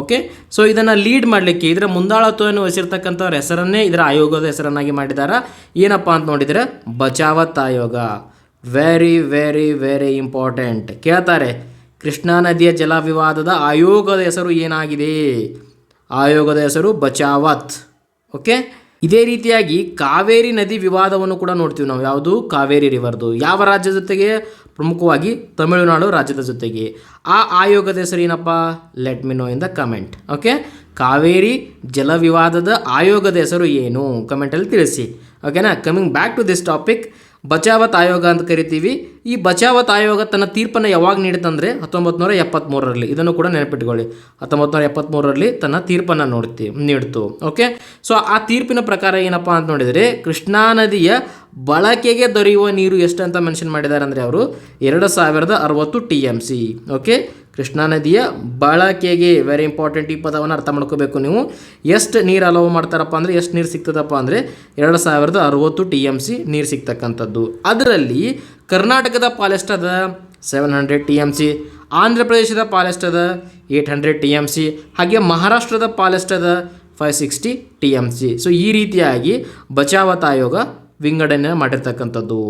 ಓಕೆ ಸೊ ಇದನ್ನು ಲೀಡ್ ಮಾಡಲಿಕ್ಕೆ, ಇದರ ಮುಂದಾಳತ್ವವನ್ನು ವಹಿಸಿರ್ತಕ್ಕಂಥವ್ರ ಹೆಸರನ್ನೇ ಇದರ ಆಯೋಗದ ಹೆಸರನ್ನಾಗಿ ಮಾಡಿದ್ದಾರೆ ಏನಪ್ಪ ಅಂತ ನೋಡಿದರೆ, ಬಚಾವತ್ ಆಯೋಗ. ವೆರಿ ವೆರಿ ವೆರಿ ಇಂಪಾರ್ಟೆಂಟ್ ಕೇಳ್ತಾರೆ, ಕೃಷ್ಣಾ ನದಿಯ ಜಲ ವಿವಾದದ ಆಯೋಗದ ಹೆಸರು ಏನಾಗಿದೆ? ಆಯೋಗದ ಹೆಸರು ಬಚಾವತ್. ಓಕೆ ಇದೇ ರೀತಿಯಾಗಿ ಕಾವೇರಿ ನದಿ ವಿವಾದವನ್ನು ಕೂಡ ನೋಡ್ತೀವಿ ನಾವು. ಯಾವುದು? ಕಾವೇರಿ ರಿವರ್ದು ಯಾವ ರಾಜ್ಯದ ಜೊತೆಗೆ? ಪ್ರಮುಖವಾಗಿ ತಮಿಳುನಾಡು ರಾಜ್ಯದ ಜೊತೆಗೆ. ಆ ಆಯೋಗದ ಹೆಸರು ಏನಪ್ಪ? Let me know in the comment okay Kaveri ಜಲ ವಿವಾದದ ಆಯೋಗದ ಹೆಸರು ಏನು? ಕಮೆಂಟಲ್ಲಿ ತಿಳಿಸಿ. ಓಕೆನಾ coming back to this topic Bachawat ಆಯೋಗ ಅಂತ ಕರಿತೀವಿ. ಈ ಬಚಾವತ್ ಆಯೋಗ ತನ್ನ ತೀರ್ಪನ್ನು ಯಾವಾಗ ನೀಡುತ್ತಂದರೆ ಹತ್ತೊಂಬತ್ತು ನೂರ ಎಪ್ಪತ್ತ್ಮೂರರಲ್ಲಿ ಇದನ್ನು ಕೂಡ ನೆನಪಿಟ್ಕೊಳ್ಳಿ. ಹತ್ತೊಂಬತ್ತು ನೂರ ಎಪ್ಪತ್ತ್ಮೂರರಲ್ಲಿ ತನ್ನ ತೀರ್ಪನ್ನು ನೋಡ್ತಿ ನೀಡ್ತು. ಓಕೆ ಸೊ ಆ ತೀರ್ಪಿನ ಪ್ರಕಾರ ಏನಪ್ಪ ಅಂತ ನೋಡಿದರೆ, ಕೃಷ್ಣಾ ನದಿಯ ಬಳಕೆಗೆ ದೊರೆಯುವ ನೀರು ಎಷ್ಟು ಅಂತ ಮೆನ್ಷನ್ ಮಾಡಿದ್ದಾರೆ ಅಂದರೆ ಅವರು? ಎರಡು ಸಾವಿರದ ಅರವತ್ತು T M C okay Krishna ನದಿಯ ಬಳಕೆಗೆ ವೆರಿ ಇಂಪಾರ್ಟೆಂಟ್ ಈ ಪದವನ್ನು ಅರ್ಥ ಮಾಡ್ಕೋಬೇಕು ನೀವು. ಎಷ್ಟು ನೀರು ಅಲೋವ್ ಮಾಡ್ತಾರಪ್ಪ ಅಂದರೆ ಎಷ್ಟು ನೀರು ಸಿಗ್ತದಪ್ಪ ಅಂದರೆ ಎರಡು ಸಾವಿರದ ಅರವತ್ತು ಟಿ ಎಂ ಸಿ ನೀರು ಸಿಗ್ತಕ್ಕಂಥದ್ದು. ಅದರಲ್ಲಿ ಕರ್ನಾಟಕದ ಪಾಲೆಸ್ಟದ seven hundred T M C Andhra ಪ್ರದೇಶದ ಪಾಲೆಸ್ಟದ eight hundred T M C ಹಾಗೆ ಮಹಾರಾಷ್ಟ್ರದ ಪಾಲೆಸ್ಟದ five sixty T M C so ಈ ರೀತಿಯಾಗಿ ಬಚಾವತ್ ಆಯೋಗ ವಿಂಗಡಣೆ ಮಾಡಿರ್ತಕ್ಕಂಥದ್ದು.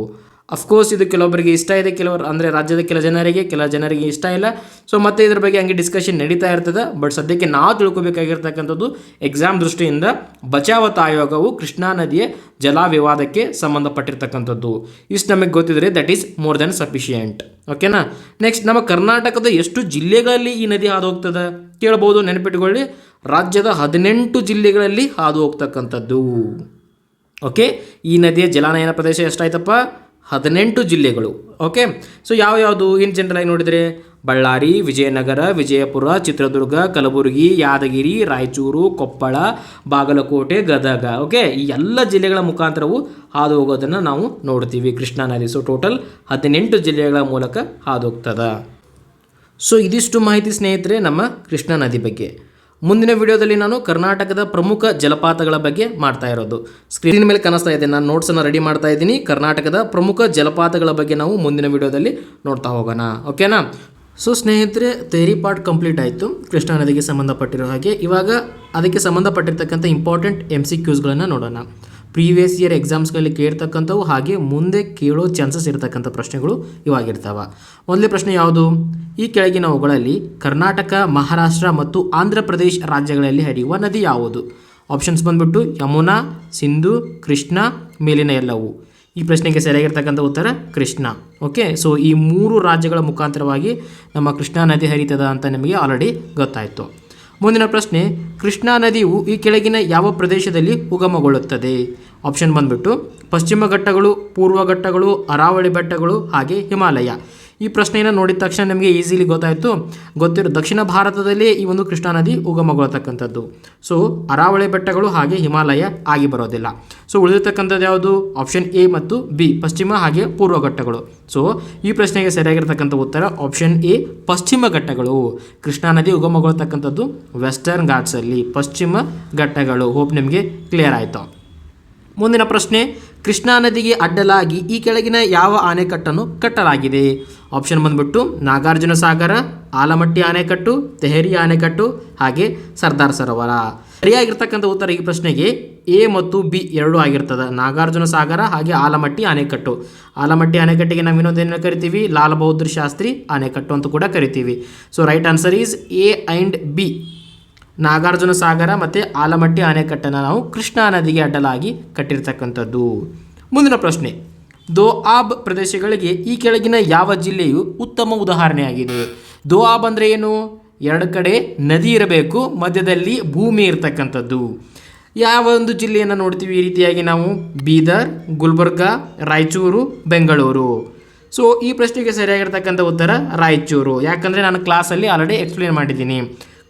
ಅಫ್ಕೋರ್ಸ್ ಇದು ಕೆಲವೊಬ್ಬರಿಗೆ ಇಷ್ಟ ಇದೆ, ಕೆಲವರು ಅಂದರೆ ರಾಜ್ಯದ ಕೆಲ ಜನರಿಗೆ ಕೆಲ ಜನರಿಗೆ ಇಷ್ಟ ಇಲ್ಲ. ಸೊ ಮತ್ತೆ ಇದ್ರ ಬಗ್ಗೆ ಹಂಗೆ ಡಿಸ್ಕಷನ್ ನಡೀತಾ ಇರ್ತದೆ. ಬಟ್ ಸದ್ಯಕ್ಕೆ ನಾವು ತಿಳ್ಕೊಬೇಕಾಗಿರ್ತಕ್ಕಂಥದ್ದು ಎಕ್ಸಾಮ್ ದೃಷ್ಟಿಯಿಂದ ಬಚಾವತ್ ಆಯೋಗವು ಕೃಷ್ಣಾ ನದಿಯ ಜಲ ವಿವಾದಕ್ಕೆ ಸಂಬಂಧಪಟ್ಟಿರ್ತಕ್ಕಂಥದ್ದು. ಇಷ್ಟು ನಮಗೆ ಗೊತ್ತಿದ್ರೆ that is more than sufficient ಓಕೆನಾ ನೆಕ್ಸ್ಟ್ ನಮ್ಮ ಕರ್ನಾಟಕದ ಎಷ್ಟು ಜಿಲ್ಲೆಗಳಲ್ಲಿ ಈ ನದಿ ಹಾದು ಹೋಗ್ತದೆ ಕೇಳ್ಬೋದು, ನೆನಪಿಟ್ಕೊಳ್ಳಿ. ರಾಜ್ಯದ ಹದಿನೆಂಟು ಜಿಲ್ಲೆಗಳಲ್ಲಿ ಹಾದು ಹೋಗ್ತಕ್ಕಂಥದ್ದು ಓಕೆ ಈ ನದಿಯ ಜಲಾನಯನ ಪ್ರದೇಶ ಎಷ್ಟಾಯ್ತಪ್ಪ? ಹದಿನೆಂಟು ಜಿಲ್ಲೆಗಳು. ಓಕೆ ಸೊ ಯಾವ ಯಾವುದು? ಇನ್ ಜನರಲ್ ಆಗಿ ನೋಡಿದರೆ? ಬಳ್ಳಾರಿ, ವಿಜಯನಗರ, ವಿಜಯಪುರ, ಚಿತ್ರದುರ್ಗ, ಕಲಬುರಗಿ, ಯಾದಗಿರಿ, ರಾಯಚೂರು, ಕೊಪ್ಪಳ, ಬಾಗಲಕೋಟೆ, ಗದಗ. ಓಕೆ ಈ ಎಲ್ಲ ಜಿಲ್ಲೆಗಳ ಮುಖಾಂತರವು ಹಾದು ಹೋಗೋದನ್ನು ನಾವು ನೋಡ್ತೀವಿ ಕೃಷ್ಣಾ ನದಿ ಸೊ ಟೋಟಲ್ ಹದಿನೆಂಟು ಜಿಲ್ಲೆಗಳ ಮೂಲಕ ಹಾದು ಹೋಗ್ತದೆ ಸೊ ಇದಿಷ್ಟು ಮಾಹಿತಿ ಸ್ನೇಹಿತರೆ, ನಮ್ಮ ಕೃಷ್ಣಾ ನದಿ ಬಗ್ಗೆ. ಮುಂದಿನ ವಿಡಿಯೋದಲ್ಲಿ ನಾನು ಕರ್ನಾಟಕದ ಪ್ರಮುಖ ಜಲಪಾತಗಳ ಬಗ್ಗೆ ಮಾಡ್ತಾ ಇರೋದು. ಸ್ಕ್ರೀನ್ ಮೇಲೆ ಕಾಣಿಸ್ತಾ ಇದೆ, ನಾನು ನೋಟ್ಸನ್ನು ರೆಡಿ ಮಾಡ್ತಾ ಇದ್ದೀನಿ. ಕರ್ನಾಟಕದ ಪ್ರಮುಖ ಜಲಪಾತಗಳ ಬಗ್ಗೆ ನಾವು ಮುಂದಿನ ವಿಡಿಯೋದಲ್ಲಿ ನೋಡ್ತಾ ಹೋಗೋಣ. ಓಕೆನಾ ಸೊ ಸ್ನೇಹಿತರೆ ತೇರಿ ಪಾರ್ಟ್ ಕಂಪ್ಲೀಟ್ ಆಯಿತು. ಕೃಷ್ಣಾ ನದಿಗೆ ಸಂಬಂಧಪಟ್ಟಿರೋ ಹಾಗೆ. ಇವಾಗ ಅದಕ್ಕೆ ಸಂಬಂಧಪಟ್ಟಿರ್ತಕ್ಕಂಥ ಇಂಪಾರ್ಟೆಂಟ್ ಎಂ ಸಿ ಕ್ಯೂಸ್ಗಳನ್ನು ನೋಡೋಣ. ಪ್ರೀವಿಯಸ್ ಇಯರ್ ಎಕ್ಸಾಮ್ಸ್ಗಳಲ್ಲಿ ಕೇಳ್ತಕ್ಕಂಥವು ಹಾಗೆ ಮುಂದೆ ಕೇಳೋ ಚಾನ್ಸಸ್ ಇರತಕ್ಕಂಥ ಪ್ರಶ್ನೆಗಳು ಇವಾಗಿರ್ತಾವೆ. ಮೊದಲೇ ಪ್ರಶ್ನೆ ಯಾವುದು? ಈ ಕೆಳಗಿನವುಗಳಲ್ಲಿ ಕರ್ನಾಟಕ, ಮಹಾರಾಷ್ಟ್ರ ಮತ್ತು ಆಂಧ್ರ ಪ್ರದೇಶ ರಾಜ್ಯಗಳಲ್ಲಿ ಹರಿಯುವ ನದಿ ಯಾವುದು? ಆಪ್ಷನ್ಸ್ ಬಂದ್ಬಿಟ್ಟು ಯಮುನಾ, ಸಿಂಧು, ಕೃಷ್ಣ ಮೇಲಿನ ಎಲ್ಲವು. ಈ ಪ್ರಶ್ನೆಗೆ ಸರಿಯಾಗಿರ್ತಕ್ಕಂಥ ಉತ್ತರ ಕೃಷ್ಣ. ಓಕೆ ಸೊ ಈ ಮೂರು ರಾಜ್ಯಗಳ ಮುಖಾಂತರವಾಗಿ ನಮ್ಮ ಕೃಷ್ಣಾ ನದಿ ಹರಿತದ ಅಂತ ನಿಮಗೆ ಆಲ್ರೆಡಿ ಗೊತ್ತಾಯಿತು. ಮುಂದಿನ ಪ್ರಶ್ನೆ, ಕೃಷ್ಣಾ ನದಿಯು ಈ ಕೆಳಗಿನ ಯಾವ ಪ್ರದೇಶದಲ್ಲಿ ಉಗಮಗೊಳ್ಳುತ್ತದೆ? ಆಪ್ಷನ್ ಬಂದ್ಬಿಟ್ಟು ಪಶ್ಚಿಮ ಘಟ್ಟಗಳು, ಪೂರ್ವ ಘಟ್ಟಗಳು, ಅರಾವಳಿ ಬೆಟ್ಟಗಳು ಹಾಗೆ ಹಿಮಾಲಯ. ಈ ಪ್ರಶ್ನೆಯನ್ನು ನೋಡಿದ ತಕ್ಷಣ ನಿಮಗೆ ಈಸಿಲಿ ಗೊತ್ತಾಯಿತು. ಗೊತ್ತಿರೋ ದಕ್ಷಿಣ ಭಾರತದಲ್ಲೇ ಈ ಒಂದು ಕೃಷ್ಣಾ ನದಿ ಉಗಮಗೊಳ್ಳತಕ್ಕಂಥದ್ದು. ಸೊ ಅರಾವಳಿ ಬೆಟ್ಟಗಳು ಹಾಗೆ ಹಿಮಾಲಯ ಆಗಿ ಬರೋದಿಲ್ಲ. ಸೊ ಉಳಿದಿರ್ತಕ್ಕಂಥದ್ದು ಯಾವುದು? ಆಪ್ಷನ್ ಎ ಮತ್ತು ಬಿ ಪಶ್ಚಿಮ ಹಾಗೆ ಪೂರ್ವ ಘಟ್ಟಗಳು. ಸೊ ಈ ಪ್ರಶ್ನೆಗೆ ಸರಿಯಾಗಿರ್ತಕ್ಕಂಥ ಉತ್ತರ ಆಪ್ಷನ್ ಎ ಪಶ್ಚಿಮ ಘಟ್ಟಗಳು. ಕೃಷ್ಣಾ ನದಿ ಉಗಮಗೊಳ್ಳತಕ್ಕಂಥದ್ದು ವೆಸ್ಟರ್ನ್ ಘಾಟ್ಸಲ್ಲಿ ಪಶ್ಚಿಮ ಘಟ್ಟಗಳು. ಹೋಪ್ ನಿಮಗೆ ಕ್ಲಿಯರ್ ಆಯಿತು. ಮುಂದಿನ ಪ್ರಶ್ನೆ, ಕೃಷ್ಣಾ ನದಿಗೆ ಅಡ್ಡಲಾಗಿ ಈ ಕೆಳಗಿನ ಯಾವ ಆಣೆಕಟ್ಟನ್ನು ಕಟ್ಟಲಾಗಿದೆ? ಆಪ್ಷನ್ ಬಂದ್ಬಿಟ್ಟು ನಾಗಾರ್ಜುನ ಸಾಗರ, ಆಲಮಟ್ಟಿ ಆಣೆಕಟ್ಟು ತೆಹರಿ ಆಣೆಕಟ್ಟು ಹಾಗೆ ಸರ್ದಾರ್ ಸರೋವರ. ಸರಿಯಾಗಿರ್ತಕ್ಕಂಥ ಉತ್ತರ ಈ ಪ್ರಶ್ನೆಗೆ ಎ ಮತ್ತು ಬಿ ಎರಡೂ ಆಗಿರ್ತದೆ. ನಾಗಾರ್ಜುನ ಸಾಗರ ಹಾಗೆ ಆಲಮಟ್ಟಿ ಆಣೆಕಟ್ಟು ಆಲಮಟ್ಟಿ ಆಣೆಕಟ್ಟಿಗೆ ನಾವು ಇನ್ನೊಂದೇನು ಕರಿತೀವಿ? ಲಾಲ್ ಬಹದ್ದೂರ್ ಶಾಸ್ತ್ರಿ ಆಣೆಕಟ್ಟು ಅಂತ ಕೂಡ ಕರಿತೀವಿ. So right answer is A and B Nagarjuna Sagar ಮತ್ತು ಆಲಮಟ್ಟಿ ಅಣೆಕಟ್ಟನ್ನು ನಾವು ಕೃಷ್ಣಾ ನದಿಗೆ ಅಡ್ಡಲಾಗಿ ಕಟ್ಟಿರ್ತಕ್ಕಂಥದ್ದು. ಮುಂದಿನ ಪ್ರಶ್ನೆ. ದೋಆಬ್ ಪ್ರದೇಶಗಳಿಗೆ ಈ ಕೆಳಗಿನ ಯಾವ ಜಿಲ್ಲೆಯು ಉತ್ತಮ ಉದಾಹರಣೆಯಾಗಿದೆ? ದೋಆಬ್ ಅಂದರೆ ಏನು? ಎರಡು ಕಡೆ ನದಿ ಇರಬೇಕು, ಮಧ್ಯದಲ್ಲಿ ಭೂಮಿ ಇರತಕ್ಕಂಥದ್ದು. ಯಾವ ಒಂದು ಜಿಲ್ಲೆಯನ್ನು ನೋಡ್ತೀವಿ ಈ ರೀತಿಯಾಗಿ ನಾವು? ಬೀದರ್, ಗುಲ್ಬರ್ಗ, ರಾಯಚೂರು, ಬೆಂಗಳೂರು. ಸೊ ಈ ಪ್ರಶ್ನೆಗೆ ಸರಿಯಾಗಿರ್ತಕ್ಕಂಥ ಉತ್ತರ ರಾಯಚೂರು. ಯಾಕಂದರೆ ನಾನು ಕ್ಲಾಸಲ್ಲಿ ಆಲ್ರೆಡಿ ಎಕ್ಸ್ಪ್ಲೇನ್ ಮಾಡಿದ್ದೀನಿ.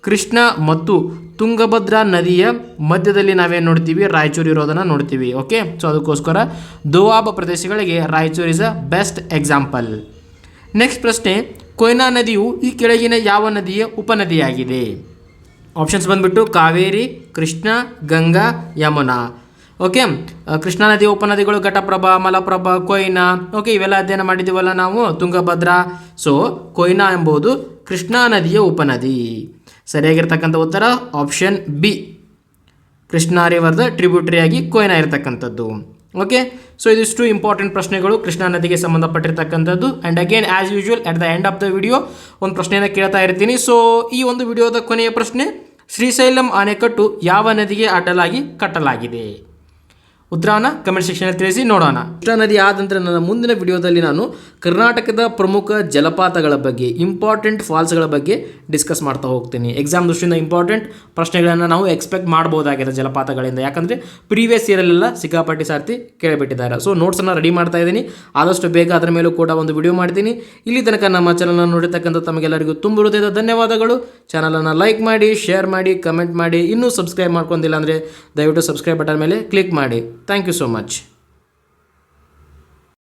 ಕೃಷ್ಣ ಮತ್ತು ತುಂಗಭದ್ರಾ ನದಿಯ ಮಧ್ಯದಲ್ಲಿ ನಾವೇನು ನೋಡ್ತೀವಿ? ರಾಯಚೂರು ಇರೋದನ್ನು ನೋಡ್ತೀವಿ ಓಕೆ ಸೊ ಅದಕ್ಕೋಸ್ಕರ ದೋವಾಬ ಪ್ರದೇಶಗಳಿಗೆ Raichur is a best example next ಪ್ರಶ್ನೆ, ಕೊಯ್ನಾ ನದಿಯು ಈ ಕೆಳಗಿನ ಯಾವ ನದಿಯ ಉಪನದಿಯಾಗಿದೆ? ಆಪ್ಷನ್ಸ್ ಬಂದ್ಬಿಟ್ಟು ಕಾವೇರಿ, ಕೃಷ್ಣ, ಗಂಗಾ, ಯಮುನಾ. ಓಕೆ ಕೃಷ್ಣಾ ನದಿಯ ಉಪನದಿಗಳು ಘಟಪ್ರಭಾ, ಮಲಪ್ರಭಾ, ಕೊಯ್ನಾ. ಓಕೆ ಇವೆಲ್ಲ ಅಧ್ಯಯನ ಮಾಡಿದ್ದೀವಲ್ಲ ನಾವು, ತುಂಗಭದ್ರಾ. ಸೊ ಕೊಯ್ನಾ ಎಂಬುದು ಕೃಷ್ಣಾ ನದಿಯ ಉಪನದಿ. ಸರಿಯಾಗಿರ್ತಕ್ಕಂಥ ಉತ್ತರ ಆಪ್ಷನ್ ಬಿ ಕೃಷ್ಣಾ ರಿವರ್ದ ಟ್ರಿಬ್ಯೂಟರಿಯಾಗಿ ಕೊಯ್ನಾ ಇರತಕ್ಕಂಥದ್ದು ಓಕೆ ಸೊ ಇದಿಷ್ಟು ಇಂಪಾರ್ಟೆಂಟ್ ಪ್ರಶ್ನೆಗಳು ಕೃಷ್ಣಾ ನದಿಗೆ ಸಂಬಂಧಪಟ್ಟಿರ್ತಕ್ಕಂಥದ್ದು. And again as usual at the end of the video ಒಂದು ಪ್ರಶ್ನೆಯನ್ನು ಕೇಳ್ತಾ ಇರ್ತೀನಿ. ಸೊ ಈ ಒಂದು ವಿಡಿಯೋದ ಕೊನೆಯ ಪ್ರಶ್ನೆ, ಶ್ರೀಶೈಲಂ ಅಣೆಕಟ್ಟು ಯಾವ ನದಿಗೆ ಅಡ್ಡಲಾಗಿ ಕಟ್ಟಲಾಗಿದೆ? ಉತ್ತರವನ್ನು ಕಮೆಂಟ್ ಸೆಕ್ಷನಲ್ಲಿ ತಿಳಿಸಿ ನೋಡೋಣ. ಕೃಷ್ಣಾ ನದಿ ಆದ ನಂತರ ನನ್ನ ಮುಂದಿನ ವಿಡಿಯೋದಲ್ಲಿ ನಾನು ಕರ್ನಾಟಕದ ಪ್ರಮುಖ ಜಲಪಾತಗಳ ಬಗ್ಗೆ ಇಂಪಾರ್ಟೆಂಟ್ ಫಾಲ್ಸ್ಗಳ ಬಗ್ಗೆ ಡಿಸ್ಕಸ್ ಮಾಡ್ತಾ ಹೋಗ್ತೀನಿ. ಎಕ್ಸಾಮ್ ದೃಷ್ಟಿಯಿಂದ ಇಂಪಾರ್ಟೆಂಟ್ ಪ್ರಶ್ನೆಗಳನ್ನು ನಾವು ಎಕ್ಸ್ಪೆಕ್ಟ್ ಮಾಡ್ಬೋದಾಗಿದೆ ಜಲಪಾತಗಳಿಂದ. ಯಾಕಂದರೆ ಪ್ರೀವಿಯಸ್ ಇಯರಲ್ಲೆಲ್ಲ ಸಿಕ್ಕಾಪಟ್ಟಿ ಸಾರ್ತಿ ಕೇಳಿಬಿಟ್ಟಿದ್ದಾರೆ. ಸೊ ನೋಟ್ಸನ್ನು ರೆಡಿ ಮಾಡ್ತಾ ಇದ್ದೀನಿ. ಆದಷ್ಟು ಬೇಗ ಅದರ ಮೇಲೂ ಕೂಡ ಒಂದು ವಿಡಿಯೋ ಮಾಡ್ತೀನಿ. ಇಲ್ಲಿ ತನಕ ನಮ್ಮ ಚಾನಲನ್ನು ನೋಡಿರ್ತಕ್ಕಂಥ ತಮಗೆಲ್ಲರಿಗೂ ತುಂಬ ಹೃದಯದ ಧನ್ಯವಾದಗಳು. ಚಾನಲನ್ನು ಲೈಕ್ ಮಾಡಿ ಶೇರ್ ಮಾಡಿ ಕಮೆಂಟ್ ಮಾಡಿ. ಇನ್ನೂ ಸಬ್ಸ್ಕ್ರೈಬ್ ಮಾಡ್ಕೊಂಡಿಲ್ಲ ಅಂದರೆ ದಯವಿಟ್ಟು ಸಬ್ಸ್ಕ್ರೈಬ್ ಬಟನ್ ಮೇಲೆ ಕ್ಲಿಕ್ ಮಾಡಿ. Thank you so much